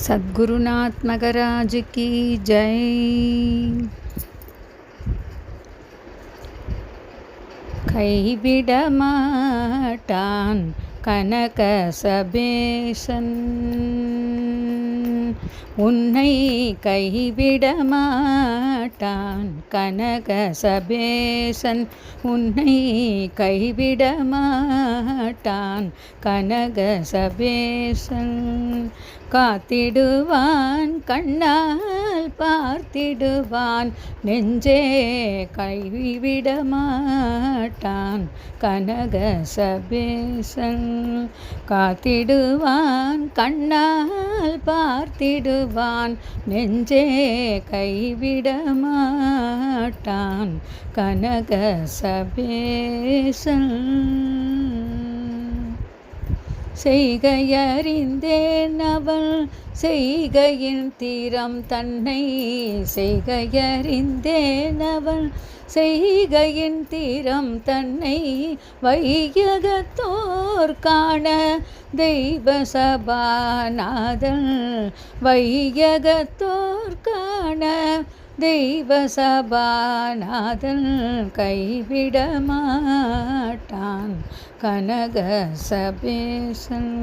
சத்குருநாத் மகராஜ் கி ஜெய் கைவிட மாட்டான் கனக சபேசன் உன்னை கைவிட மாட்டான் கனக சபேசன். உன்னை கைவிட மாட்டான் கனக சபேசன். காத்திடுவான் கண்ணால் பா பார்த்திடுவான். நெஞ்சே கைவிடமாட்டான் கனக சபேசன் காத்திடுவான். கண்ணால் பார்த்திடுவான். நெஞ்சே கைவிடமாட்டான் கனக சபேசன் செய்கையறிந்தேன் அவள் செய்கையின் தீரம் தன்னை செய்கையறிந்தேன் அவன். செய்கையின் தீரம் தன்னை வையகத்தோர் காண தெய்வ சபாநாதன். வையகத்தோர் காண தெய்வ சபாநாதன் கைவிட மாட்டான் கனக சபேசன்.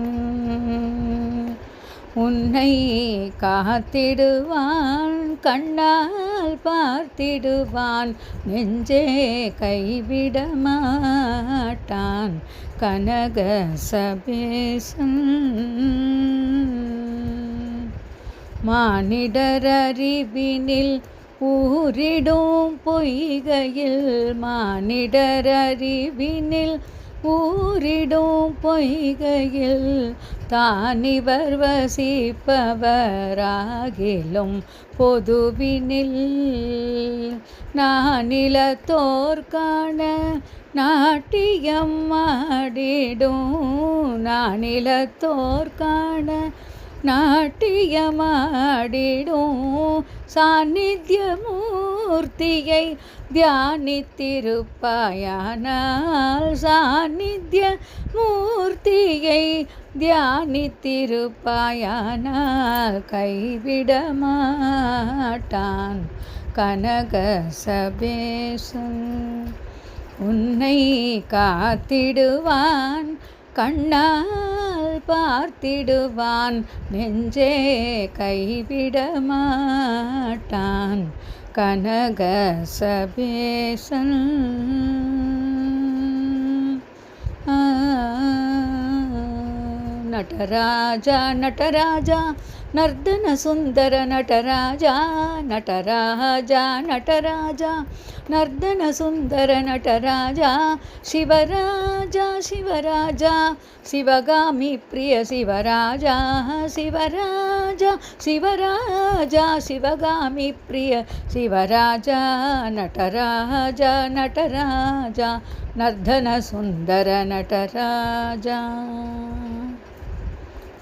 உன்னை காத்திடுவான் கண்ணால் பார்த்திடுவான் நெஞ்சே கைவிட மாட்டான் கனக சபேசன் மானிடரறிவினில் ஊரிடும் பொய்கையில் மானிடரறிவினில் ஊரிடும் பொய்கையில் தானிவர் வசிப்பவராகிலும் பொதுவினில் நானிலத்தோர் காண நாட்டியம் ஆடிடும். நானிலத்தோர் காண நாட்டியமாடிடும் மூர்த்தியை தியானித்திருப்பாயானால் சாநித்திய மூர்த்தியை தியானித்திருப்பாயானால் கைவிடமாட்டான் கனக சபேசன் உன்னை காத்திடுவான் கண்ணால் பார்த்திடுவான் நெஞ்சே கைவிடமாட்டான். कनगसभे सन् नटराजा नटराजा नर्दन नर्दनसुन्दर नटराजा नटराजा। नटराजा नर्दनसुन्दर नटराजा शिवराजा शिवराजा। शिवगामि प्रिय शिवराजा शिवराजा। शिवराजा, शिवगामि प्रिय शिवराजा। नटराजा नटराजा। नर्दनसुन्दर नटराजा